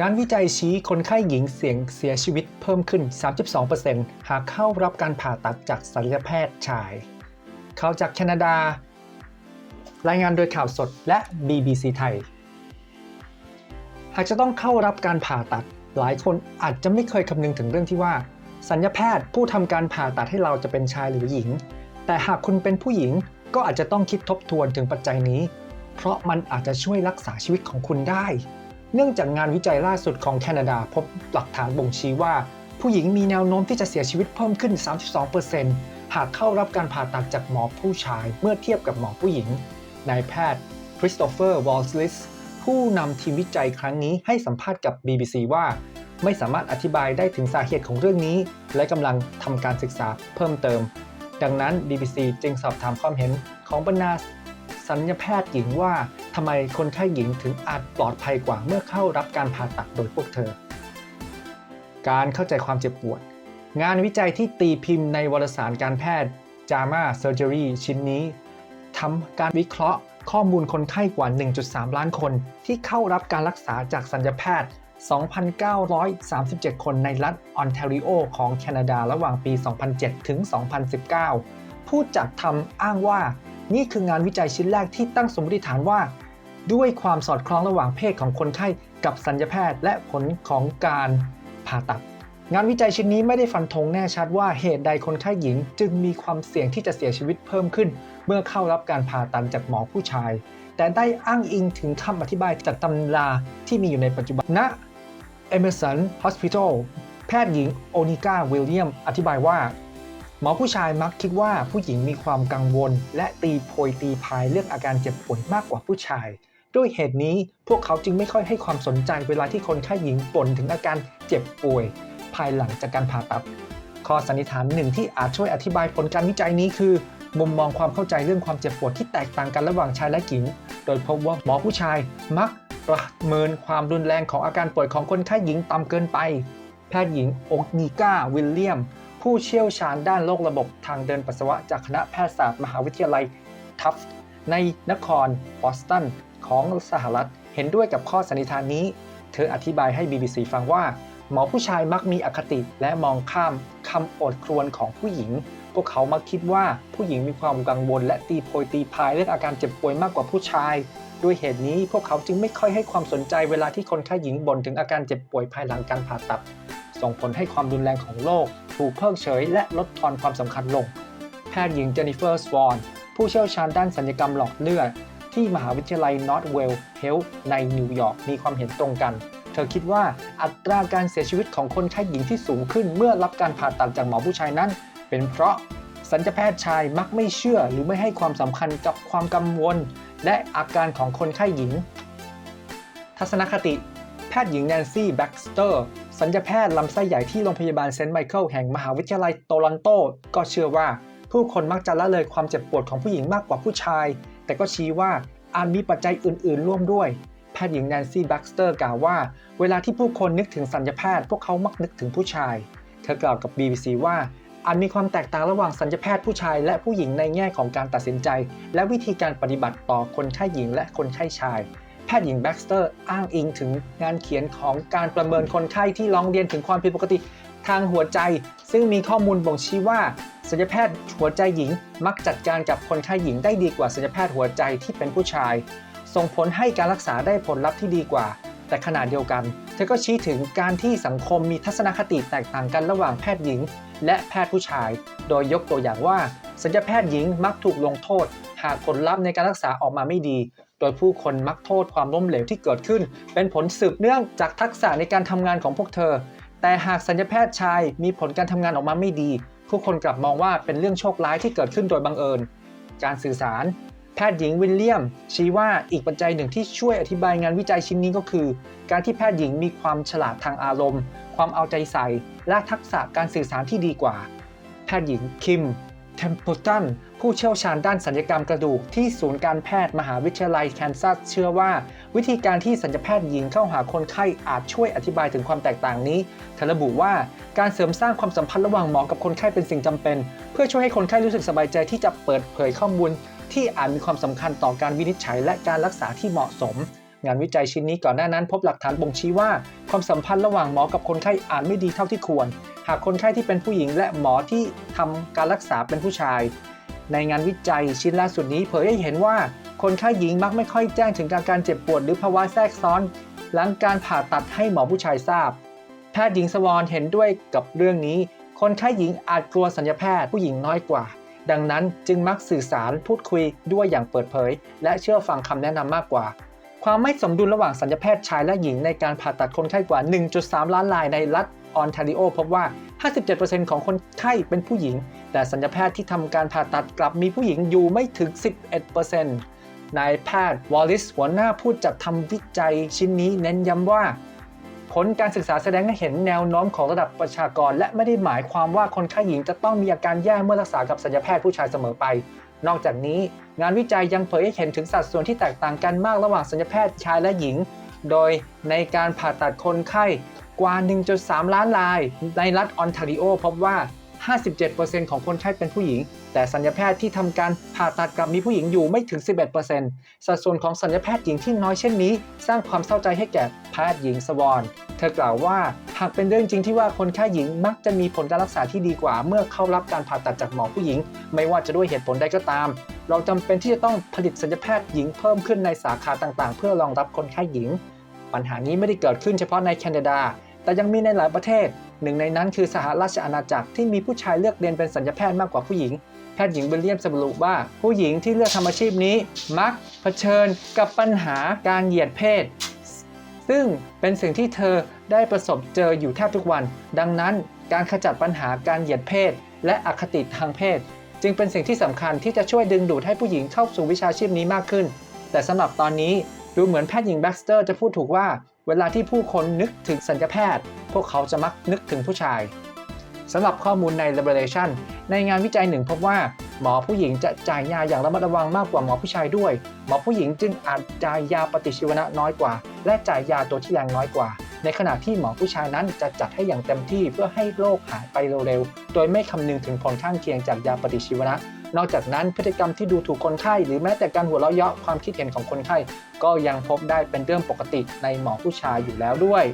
งานวิจัยชี้คนไข้หญิงเสี่ยงเสียชีวิตเพิ่มขึ้น 32%หากเข้ารับการผ่าตัดจากศัลยแพทย์ชาย ข่าวจากแคนาดา รายงานโดยข่าวสดและ BBC ไทย หากจะต้องเข้ารับการผ่าตัด หลายคนอาจจะไม่เคยคำนึงถึงเรื่องที่ว่า สัญญาแพทย์ผู้ทำการผ่าตัดให้เราจะเป็นชายหรือหญิง แต่หากคุณเป็นผู้หญิงก็อาจจะต้องคิดทบทวนถึงปัจจัยนี้ เพราะมันอาจจะช่วยรักษาชีวิตของคุณได้ เนื่องจากงานวิจัยล่าสุดของแคนาดาพบหลักฐานบ่งชี้ว่า ผู้หญิงมีแนวโน้มที่จะเสียชีวิตเพิ่มขึ้น 32%หากเข้ารับการผ่าตัดจากหมอผู้ชายเมื่อเทียบกับหมอผู้หญิง นายแพทย์คริสโตเฟอร์วอลสลิสผู้นำทีมวิจัยครั้งนี้ให้สัมภาษณ์กับ BBC ว่า ไม่สามารถอธิบายได้ถึงสาเหตุของเรื่องนี้ และกำลังทำการศึกษาเพิ่มเติม ดังนั้น BBC จึงสอบถามความเห็นของบรรดาสัญญแพทย์หญิงว่า ทำไมคนไข้หญิงถึงอาจปลอดภัยกว่าเมื่อเข้ารับการผ่าตัดโดยพวกเธอ การเข้าใจความเจ็บปวด งานวิจัยที่ตีพิมพ์ในวารสารการแพทย์ JAMA Surgery ชิ้นนี้ทำการวิเคราะห์ข้อมูลคนไข้กว่า 1.3 ล้านคน ที่เข้ารับการรักษาจากสัญญแพทย์ 2,937 คนในรัฐออนแทรีโอของแคนาดาระหว่างปี 2007 ถึง 2019 ผู้จัดทำอ้างว่า นี่คืองานวิจัยชิ้นแรกที่ตั้งสมมติฐานว่า ด้วยความสอดคล้องระหว่างเพศของคนไข้กับสัญญแพทย์และผลของการผ่าตัด งานวิจัยชิ้นนี้ไม่ได้ฟันธงแน่ชัดว่าเหตุใดคนไข้หญิง จึงมีความเสี่ยงที่จะเสียชีวิตเพิ่มขึ้น เมื่อเข้ารับการผ่าตัดจากหมอผู้ชาย แต่ได้อ้างอิงถึงคำอธิบายจากตำราที่มีอยู่ในปัจจุบันณ Emerson Hospital แพทย์หญิงโอนิก้าวิลเลียม อธิบายว่า หมอผู้ชายมักคิดว่าผู้หญิงมีความกังวล และตีโพยตีพายเรื่องอาการเจ็บปวดมากกว่าผู้ชาย ด้วยเหตุนี้พวกเขาจึงไม่ค่อยให้ความสนใจเวลาที่คนไข้หญิงบ่นถึงอาการเจ็บป่วย ภายหลังจากการผ่าตัด ข้อสันนิษฐานหนึ่งที่อาจช่วยอธิบายผลการวิจัยนี้คือ มุมมองความเข้าใจเรื่องความเจ็บปวดที่แตกต่างกันระหว่างชายและหญิง โดยพบว่าหมอผู้ชายมักประเมินความรุนแรงของอาการป่วยของคนไข้หญิงต่ำเกินไป แพทย์หญิงโอนิก้าวิลเลียม ผู้เชี่ยวชาญด้านโรคระบบทางเดินปัสสาวะจากคณะแพทยศาสตร์มหาวิทยาลัยทัฟต์ในนครบอสตันของสหรัฐเห็นด้วยกับข้อสันนิษฐานนี้ เธออธิบายให้ BBC ฟังว่า หมอผู้ชายมักมีอคติและมองข้ามคำโอดครวญของผู้หญิง พวกเขามักคิดว่าผู้หญิงมีความกังวลและตีโพยตีพายเรื่องอาการเจ็บป่วยมากกว่าผู้ชาย ด้วยเหตุนี้พวกเขาจึงไม่ค่อยให้ความสนใจเวลาที่คนไข้หญิงบ่นถึงอาการเจ็บป่วยภายหลังการผ่าตัด ส่งผลให้ความรุนแรงของโรคถูกเพิกเฉยและลดทอนความสำคัญลง แพทย์หญิงเจนนิเฟอร์สวอนผู้เชี่ยวชาญด้านสัญญกรรมหลอดเลือด ที่มหาวิทยาลัย Northwell Health ในนิวยอร์กมีความเห็นตรงกัน เธอคิดว่าอัตราการเสียชีวิตของคนไข้หญิงที่สูงขึ้นเมื่อรับการผ่าตัดจากหมอผู้ชายนั้น เป็นเพราะสัญญแพทย์ชายมักไม่เชื่อหรือไม่ให้ความสำคัญกับความกังวล และอาการของคนไข้หญิง ทัศนคติ แพทย์หญิงแนนซี่แบ็กสเตอร์ สัญญแพทย์ลำไส้ใหญ่ที่โรงพยาบาลเซนต์ไมเคิลแห่งมหาวิทยาลัยโตลอนโต ก็เชื่อว่า ผู้คนมักจะละเลยความเจ็บปวดของผู้หญิงมากกว่าผู้ชาย แต่ก็ชี้ว่าอาจมีปัจจัยอื่น ๆ ร่วมด้วย แพทย์หญิงแนนซี่แบ็กสเตอร์กล่าวว่า เวลาที่ผู้คนนึกถึงสัญญแพทย์พวกเขามักนึกถึงผู้ชาย เธอกล่าวกับ BBC ว่าอาจมีความแตกต่างระหว่างสัญญแพทย์ผู้ชายและผู้หญิงในแง่ของการตัดสินใจ และวิธีการปฏิบัติต่อคนไข้หญิงและคนไข้ชาย แพทย์หญิงแบ็กสเตอร์อ้างอิงถึงงานเขียนของการประเมินคนไข้ที่ร้องเรียนถึงความผิดปกติทางหัวใจ ซึ่งมีข้อมูลบ่งชี้ว่าศัลยแพทย์หัวใจหญิงมักจัดการกับคนไข้หญิงได้ดีกว่าศัลยแพทย์หัวใจที่เป็นผู้ชาย ส่งผลให้การรักษาได้ผลลัพธ์ที่ดีกว่า แต่ขณะเดียวกัน เธอก็ชี้ถึงการที่สังคมมีทัศนคติแตกต่างกันระหว่างแพทย์หญิง และแพทย์ผู้ชาย โดยยกตัวอย่างว่าศัลยแพทย์หญิงมักถูกลงโทษ หากผลลัพธ์ในการรักษาออกมาไม่ดี โดยผู้คนมักโทษความล้มเหลวที่เกิดขึ้น เป็นผลสืบเนื่องจากทักษะในการทำงานของพวกเธอ แต่หากสัญญแพทย์ชายมีผลการทำงานออกมาไม่ดี ผู้คนกลับมองว่าเป็นเรื่องโชคร้ายที่เกิดขึ้นโดยบังเอิญ การสื่อสาร แพทย์หญิงวิลเลียม ชี้ว่าอีกปัจจัยหนึ่งที่ช่วยอธิบายงานวิจัยชิ้นนี้ก็คือ การที่แพทย์หญิงมีความฉลาดทางอารมณ์ ความเอาใจใส่ และทักษะการสื่อสารที่ดีกว่า แพทย์หญิงคิม เทม p ป e ตันผู้เชี่ยวชาญด้านสัญญกรรมกระดูกที่ศูนย์การแพทย์มหาวิทยาลัยแคนซัสเชื่อว่า วิธีการที่สัญญแพทย์หญิงเข้าหาคนไข้อาจช่วยอธิบายถึงความแตกต่างนี้เธอระบุว่าการเสริมสร้างความสัมพันธ์ระหว่างหมอกับคนไข้เป็นสิ่งจำเป็น เพื่อช่วยให้คนไข้รู้สึกสบายใจที่จะเปิดเผยข้อมูล ที่อาจมีความสำคัญต่อการวินิจฉัย และการรักษาที่เหมาะสมงานวิจัยชิ้นนี้ก่อนหน้านั้นพบหลักฐานบ่งชี้ว่า ความสัมพันธ์ระหว่างหมอกับคนไข้อาจไม่ดีเท่าที่ควร หากคนไข้ที่เป็นผู้หญิงและหมอที่ทำการรักษาเป็นผู้ชาย ในงานวิจัยชิ้นล่าสุดนี้เผยให้เห็นว่าคนไข้หญิงมักไม่ค่อยแจ้งถึงอาการเจ็บปวดหรือภาวะแทรกซ้อน หลังการผ่าตัดให้หมอผู้ชายทราบ แพทย์หญิงสวอนเห็นด้วยกับเรื่องนี้ คนไข้หญิงอาจกลัวสัญญาแพทย์ผู้หญิงน้อยกว่า ดังนั้นจึงมักสื่อสารพูดคุยด้วยอย่างเปิดเผย และเชื่อฟังคำแนะนำมากกว่า ความไม่สมดุลระหว่างสัญญาแพทย์ชายและหญิงในการผ่าตัดคนไข้กว่า 1.3 ล้านรายในรัฐ ออนทาริโอพบว่า 57%ของคนไข้เป็นผู้หญิง แต่สัญญาแพทย์ที่ทำการผ่าตัดกลับมีผู้หญิงอยู่ไม่ถึง 11%นายแพทย์วอลลิสหัวหน้าผู้จัดทำวิจัยชิ้นนี้เน้นย้ำว่า ผลการศึกษาแสดงให้เห็นแนวโน้มของระดับประชากร และไม่ได้หมายความว่าคนไข้หญิงจะต้องมีอาการแย่เมื่อรักษากับสัญญาแพทย์ผู้ชายเสมอไป นอกจากนี้งานวิจัยยังเผยให้เห็นถึงสัดส่วนที่แตกต่างกันมากระหว่างสัญญาแพทย์ชายและหญิง โดยในการผ่าตัดคนไข้ กว่า 1.3 ล้านราย ในรัฐออนทาริโอพบว่า 57%ของคนไข้เป็นผู้หญิง แต่สัญญาแพทย์ที่ทำการผ่าตัดกลับมีผู้หญิงอยู่ไม่ถึง 11%สัดส่วนของสัญญาแพทย์หญิงที่น้อยเช่นนี้ สร้างความเศร้าใจให้แก่แพทย์หญิงสวอนเธอกล่าวว่าหากเป็นเรื่องจริงที่ว่าคนไข้หญิงมักจะมีผลการรักษาที่ดีกว่า เมื่อเข้ารับการผ่าตัดจากหมอผู้หญิง ไม่ว่าจะด้วยเหตุผลใดก็ตาม เราจำเป็นที่จะต้องผลิตสัญญาแพทย์หญิงเพิ่มขึ้นในสาขาต่างๆ เพื่อรองรับคนไข้หญิง ปัญหานี้ไม่ได้เกิดขึ้นเฉพาะในแคนาดา แต่ยังมีในหลายประเทศ หนึ่งในนั้นคือสหราชอาณาจักรที่มีผู้ชายเลือกเรียนเป็นสัญญาแพทย์มากกว่าผู้หญิง แพทย์หญิงเบลเลียมสรุปว่า ผู้หญิงที่เลือกทำอาชีพนี้ มักเผชิญกับปัญหาการเหยียดเพศ ซึ่งเป็นสิ่งที่เธอได้ประสบเจออยู่แทบทุกวัน ดังนั้นการขจัดปัญหาการเหยียดเพศ และอคติทางเพศ จึงเป็นสิ่งที่สำคัญที่จะช่วยดึงดูดให้ผู้หญิงเข้าสู่วิชาชีพนี้มากขึ้น แต่สำหรับตอนนี้ดูเหมือนแพทย์หญิงแบ็กสเตอร์จะพูดถูกว่า เวลาที่ผู้คนนึกถึงสัญญาแพทย์ พวกเขาจะมักนึกถึงผู้ชายสำหรับข้อมูลใน Revelation ในงานวิจัยหนึ่งพบว่าหมอผู้หญิงจะจ่ายยาอย่างระมัดระวังมากกว่าหมอผู้ชายด้วย หมอผู้หญิงจึงอาจจ่ายยาปฏิชีวนะน้อยกว่า และจ่ายยาตัวที่แรงน้อยกว่า ในขณะที่หมอผู้ชายนั้นจะจัดให้อย่างเต็มที่เพื่อให้โรคหายไปเร็วๆ โดยไม่คำนึงถึงผลข้างเคียงจากยาปฏิชีวนะ นอกจากนั้นพฤติกรรมที่ดูถูกคนไข้หรือแม้แต่การหัวเราะเยาะความคิดเห็นของคนไข้ ก็ยังพบได้เป็นเรื่องปกติในหมอผู้ชายอยู่แล้วด้วย